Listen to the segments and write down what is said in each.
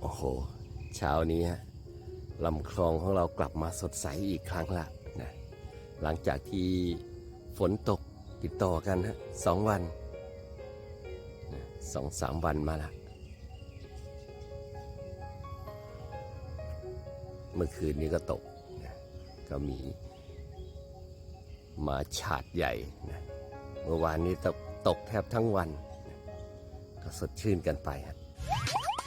โอ้โห เช้านี้ฮะลำคลองของเรากลับมาสดใสอีกครั้งละนะหลังจากที่ฝนตกติดต่อกันฮะสองวันนะสองสามวันมาละเมื่อคืนนี้ก็ตกนะก็มีหมาฉาดใหญ่นะเมื่อวานนี้ตกตกแทบทั้งวันนะก็สดชื่นกันไปฮะ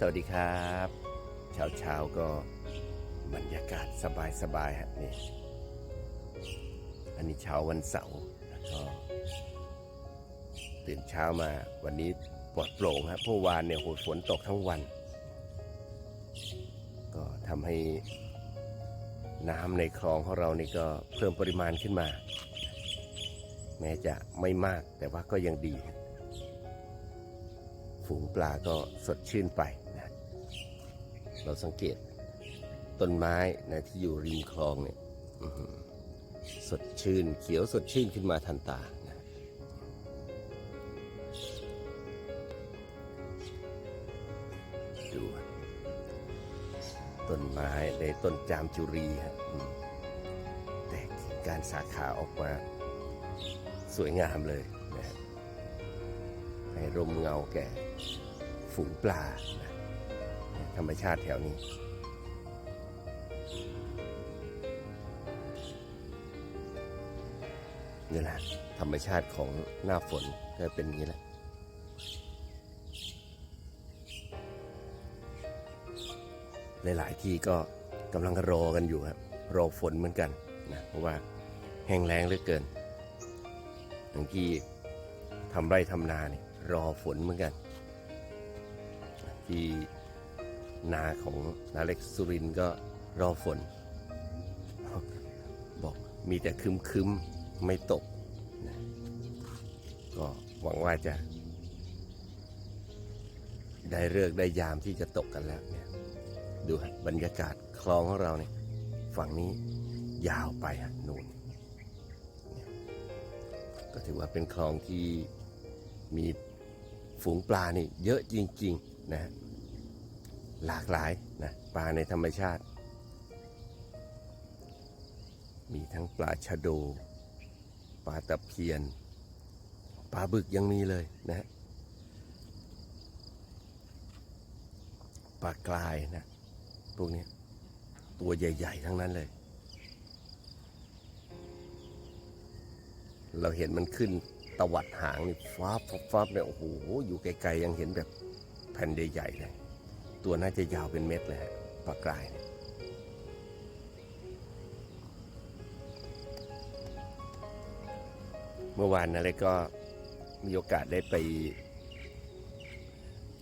สวัสดีครับเช้าเช้าก็บรรยากาศสบายสบายฮะนี่อันนี้เช้าวันเสาร์แล้วก็ตื่นเช้ามาวันนี้ปลอดโปร่งครับเพราะวานเนี่ยโหฝนตกทั้งวัน ก็ทำให้น้ำในคลองของเรานี่ก็เพิ่มปริมาณขึ้นมา แม้จะไม่มากแต่ว่าก็ยังดี ฝูงปลาก็สดชื่นไป เราสังเกตต้นไม้นะที่อยู่ริมคลองเนี่ยสดชื่นเขียวสดชื่นขึ้นมาทันตานะดูต้นไม้ในต้นจามจุรีฮะแตกกิ่การสาขาออกมาสวยงามเลยนะฮะให้ร่มเงาแก่ฝูงปลานะ ธรรมชาติแถวนี้ นี่แหละธรรมชาติของหน้าฝนก็เป็นอย่างนี้แหละหลาย ๆ ที่ก็กำลังรอกันอยู่ครับรอฝนเหมือนกันนะเพราะว่าแห้งแล้งเหลือเกินบางที่ทำไร่ทำนาเนี่ยรอฝนเหมือนกัน ที่ นาของนาเล็กสุรินก็รอฝน บอกมีแต่คึมคึมไม่ตกนะก็หวังว่าจะ ได้เลิกได้ยามที่จะตกกันแล้วเนี่ยดูฮะบรรยากาศคลองของเราเนี่ยฝั่งนี้ยาวไปฮะนู่นเนี่ยก็ถือว่าเป็นคลองที่มีฝูงปลานี่เยอะจริง ๆ นะฮะ หลากหลายนะปลาในธรรมชาติ มีทั้งปลาชะโด ปลาตะเพียน ปลาบึกยังมีเลยนะปลากลายนะพวกนี้ตัวใหญ่ ๆ ทั้งนั้นเลย เราเห็นมันขึ้นตวัดหางนี่ฟ้าฟ้าบบเนี่ยโอ้โห อยู่ไกล ๆ ยังเห็นแบบแผ่นใหญ่ ๆ เลย ตัวน่าจะยาวเป็นเม็ดเลยฮะปลากรายเนี่ยเมื่อวานนะเลยก็มีโอกาสได้ไป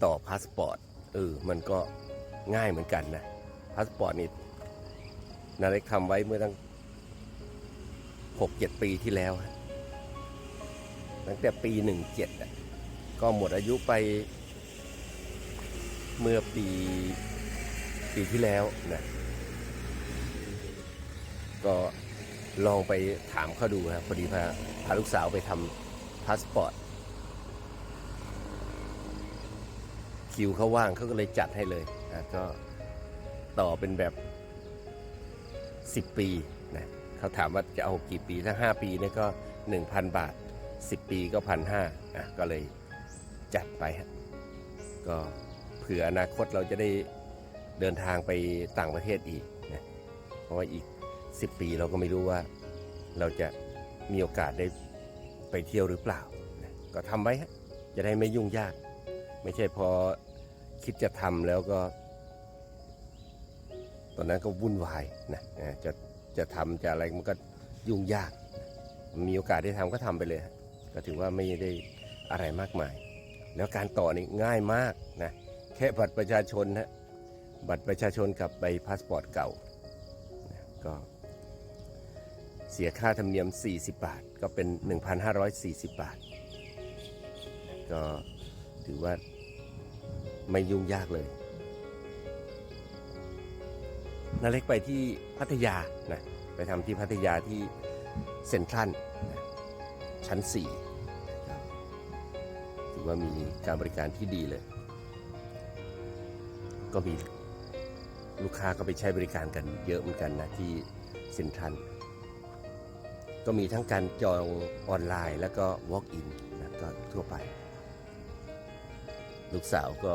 ต่อพาสปอร์ตเออ มันก็ง่ายเหมือนกันนะพาสปอร์ตนี่นาเล็กทำไว้เมื่อตั้งหกเจ็ดปีที่แล้ว ตั้งแต่ปีหนึ่งเจ็ดอะก็หมดอายุไป เมื่อปีปีที่แล้วนะก็ลองไปถามเขาดูครับพอดีพาพาลูกสาวไปทำพาสปอร์ตคิวเขาว่างเขาก็เลยจัดให้เลยนะก็ต่อเป็นแบบ 10 ปีนะเขาถามว่าจะเอากี่ปีถ้า 5 ปีเนี่ยก็ 1,000 บาท 10 ปีก็พันห้านะก็เลยจัดไปฮะก็ เผื่ออนาคตเราจะได้เดินทางไปต่างประเทศอีกนะเพราะว่าอีก 10 ปีเราก็ไม่รู้ว่าเราจะมีโอกาสได้ไปเที่ยวหรือเปล่านะก็ทำไว้ฮะจะได้ไม่ยุ่งยาก ไม่ใช่พอคิดจะทำแล้วก็ ตอนนั้นก็วุ่นวายนะจะจะทำจะอะไรมันก็ยุ่งยาก มีโอกาสได้ทำก็ทำไปเลย ก็ถือว่าไม่ได้อะไรมากมาย แล้วการต่อนี่ง่ายมากนะ แค่บัตรประชาชนฮะบัตรประชาชนกับใบพาสปอร์ตเก่าก็เสียค่าธรรมเนียม 40 บาท ก็เป็น 1,540 บาท ก็ถือว่าไม่ยุ่งยากเลยนาเล็กไปที่พัทยานะไปทำที่พัทยาที่เซ็นทรัลนะชั้น 4 ถือว่ามีการบริการที่ดีเลย ก็มีลูกค้าก็ไปใช้บริการกันเยอะเหมือนกันนะที่เซ็นทรัลก็มีทั้งการจองออนไลน์แล้วก็ walk in นะก็ทั่วไป ลูกสาวก็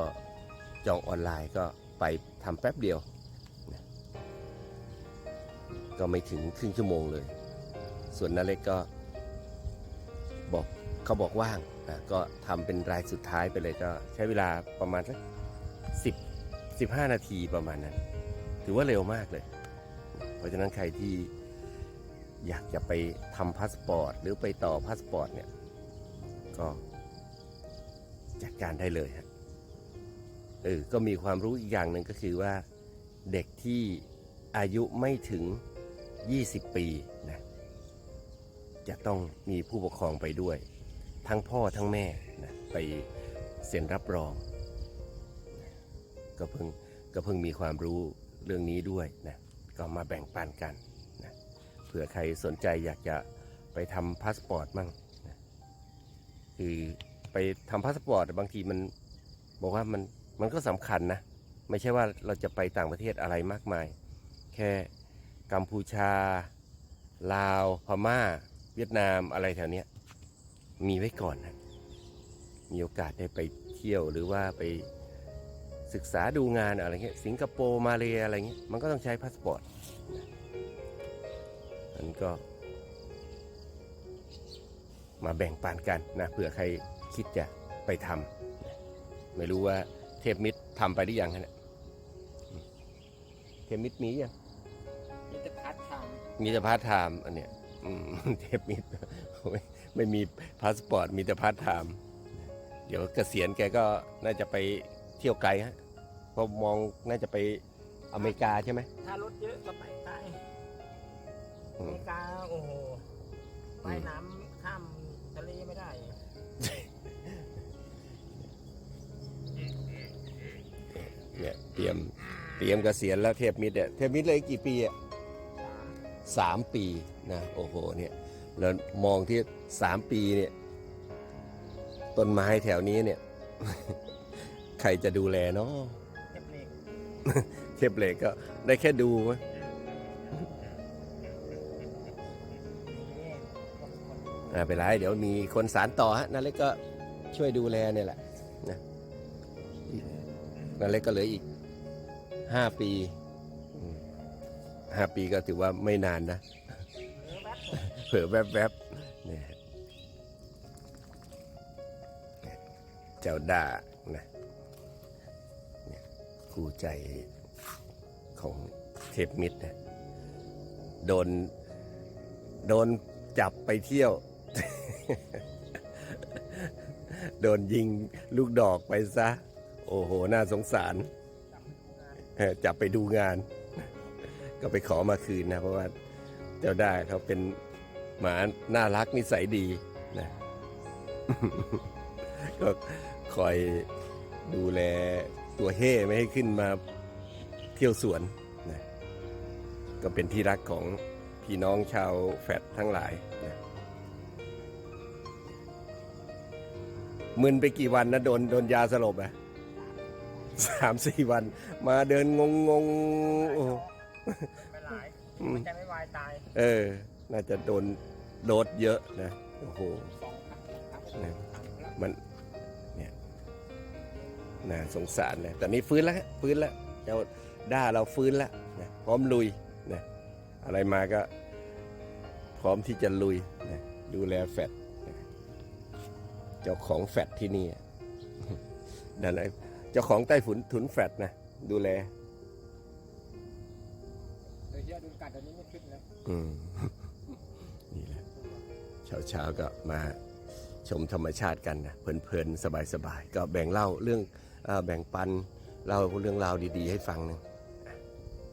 จองออนไลน์ก็ไปทำแป๊บเดียวนะก็ไม่ถึงครึ่งชั่วโมงเลย ส่วนนาเล็กก็บอกเขาบอกว่างนะก็ทำเป็นรายสุดท้ายไปเลยก็ใช้เวลาประมาณสักสิบ สิบห้านาทีประมาณนั้น ถือว่าเร็วมากเลย เพราะฉะนั้นใครที่อยากจะไปทำพาสปอร์ต หรือไปต่อพาสปอร์ตเนี่ย ก็จัดการได้เลยฮะเออก็มีความรู้อีกอย่างหนึ่งก็คือว่าเด็กที่อายุไม่ถึง 20 ปีนะจะต้องมีผู้ปกครองไปด้วย ทั้งพ่อทั้งแม่นะไปเซ็นรับรอง ก็เพิ่งก็เพิ่งมีความรู้เรื่องนี้ด้วยนะก็มาแบ่งปันกันนะเผื่อใครสนใจอยากจะไปทำพาสปอร์ตมั่งนะคือไปทำพาสปอร์ตบางทีมันบอกว่ามันมันก็สำคัญนะไม่ใช่ว่าเราจะไปต่างประเทศอะไรมากมาย แค่กัมพูชา ลาว พม่า เวียดนามอะไรแถวเนี้ยมีไว้ก่อนนะมีโอกาสได้ไปเที่ยวหรือว่าไป ศึกษาดูงานอะไรเงี้ยสิงคโปร์มาเลย์อะไรเงี้ยมันก็ต้องใช้พาสปอร์ตนะมันก็มาแบ่งปันกันนะเผื่อใครคิดจะไปทำนะไม่รู้ว่าเทพมิตรทำไปหรือยังฮะเนี่ยอืมเทพมิตรมียังมีแต่พัดทางมีแต่พาร์ทไทม์อันเนี้ยอืมเทปมิดไม่ไม่มีพาสปอร์ตมีแต่พาร์ทไทม์เดี๋ยวเกษียณแกก็น่าจะไป เที่ยวไกลฮะเพราะมองน่าจะไปอเมริกาใช่ไหม ถ้ารถเยอะก็ไปไกลอือเมมริกาโอ้โหว่ายน้ำข้ามทะเลไม่ได้ เนี่ยเตรียมเตรียมเกษียณแล้วเทปมิดเนี่ยเทปมิดเลยอีกกี่ปีอะสามปีนะโอ้โหเนี่ยแล้วมองที่สามปีเนี่ยต้นไม้แถวนี้เนี่ย ใครจะดูแลเนาะเทปเล็กเทปเหล็กก็ได้แค่ดูมั้ยนี่คนคนอ่าเป็นไรเดี๋ยวมีคนสารต่อฮะนั่นเล็กก็ช่วยดูแลเนี่ยแหละนะนั่นเล็กก็เหลืออีกห้าปีอืมห้าปีก็ถือว่าไม่นานนะเหลือแป๊บเผลอแวบๆเนี่ยเจ้าด่านะเนี่ย คู่ใจของเทพมิตรนะโดน โดนจับไปเที่ยว โดนยิงลูกดอกไปซะ โอ้โห น่าสงสาร จับไปดูงาน ก็ไปขอมาคืนนะ เพราะว่าเจ้าได้เขาเป็นหมาน่ารักนิสัยดีนะก็คอยดูแล ตัวเฮ่ไม่ให้ขึ้นมาเที่ยวสวนนะก็เป็นที่รักของพี่น้องชาวแฟดทั้งหลายนะมึนไปกี่วันนะโดนโดนยาสลบอะสามสี่วัน มาเดินงงงงๆโอ้โหไม่หลายอืมมันจะไม่วายตาย เออ น่าจะโดนโดดเยอะนะ โอ้โหสองครั้งสามครั้งเนี่ น่าสงสารเลยตอนนี้ฟื้นแล้วฮะฟื้นแล้วเจ้าด้าเราฟื้นแล้วนะพร้อมลุยนะอะไรมาก็พร้อมที่จะลุยนะดูแลแฟดนะเจ้าของแฟดที่นี่อะนั่นแหละเจ้าของใต้ฝุ่นถุนแฟดนะดูแลโดนกัดเดี๋ยวนี้ไม่คิดเลยอืมนี่แหละเช้าๆก็มาชมธรรมชาติกันนะเพลินๆ สบายๆ ก็แบ่งเล่าเรื่องเออ แบ่งปันเล่าเรื่องราวดีๆ ให้ฟังหนึงอะ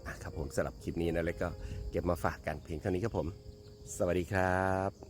อะครับผมสำหรับคลิปนี้นะแล้วก็เก็บมาฝากกันเพียงเท่านี้ครับผม สวัสดีครับ